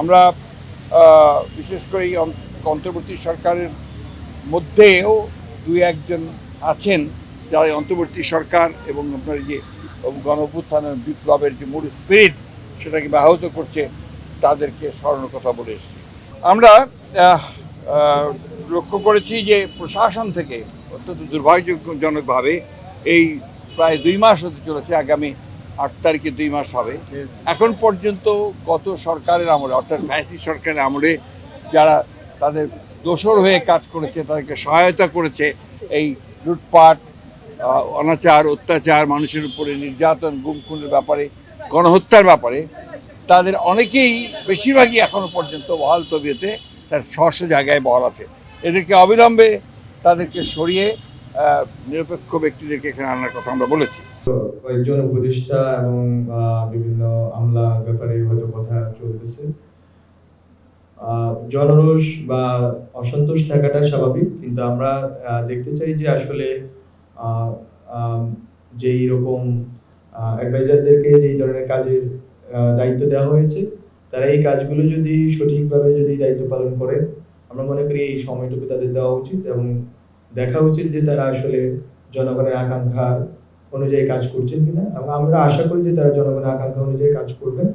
আমরা বিশেষ করে অন্তর্বর্তী সরকারের মধ্যেও দুই একজন আছেন, যারা অন্তর্বর্তী সরকার এবং আপনার যে গণপুত্থানের বিপ্লবের যে মূল স্পিরিট সেটাকে ব্যাহত করছে, তাদেরকে স্মরণের কথা বলে এসেছি। আমরা লক্ষ্য করেছি যে প্রশাসন থেকে অত্যন্ত দুর্ভাগ্যজনকভাবে এই প্রায় দুই মাস হতে চলেছে আগামী আট তারিখে দুই মাস হবে। এখন পর্যন্ত গত সরকারের আমলে, অর্থাৎ ফ্যাসি সরকারের আমলে যারা তাদের দোসর হয়ে কাজ করেছে, তাদেরকে সহায়তা করেছে, এই লুটপাট অনাচার, অত্যাচার, মানুষের উপরে নির্যাতন গুম খুনের ব্যাপারে, গণহত্যার ব্যাপারে, তাদের অনেকেই বেশিরভাগই এখনও পর্যন্ত বহাল তবিয়তে তার স্বস্ব জায়গায় বহাল আছে। এদেরকে অবিলম্বে তাদেরকে সরিয়ে নিরপেক্ষ ব্যক্তিদেরকে এখানে আনার কথা আমরা বলেছি। কয়েকজন উপদেষ্টা এবং বিভিন্ন আমলা ব্যাপারে হয়তো কথা চলতেছে। জনরোষ বা অসন্তোষ থাকাটা স্বাভাবিক কিন্তু আমরা দেখতে চাই যে আসলে আহ, আম, যে এইরকম অ্যাডভাইজারদেরকে যেই ধরনের কাজের দায়িত্ব দেওয়া হয়েছে তারা এই কাজগুলো যদি সঠিকভাবে যদি দায়িত্ব পালন করেন আমরা মনে করি এই সময়টুকু তাদের দেওয়া উচিত এবং দেখা উচিত যে তারা আসলে জনগণের আকাঙ্ক্ষার অনুযায়ী কাজ করছেন কিনা? এবং আমরা আশা করি যে তারা জনগণের আকাঙ্ক্ষা অনুযায়ী কাজ করবেন।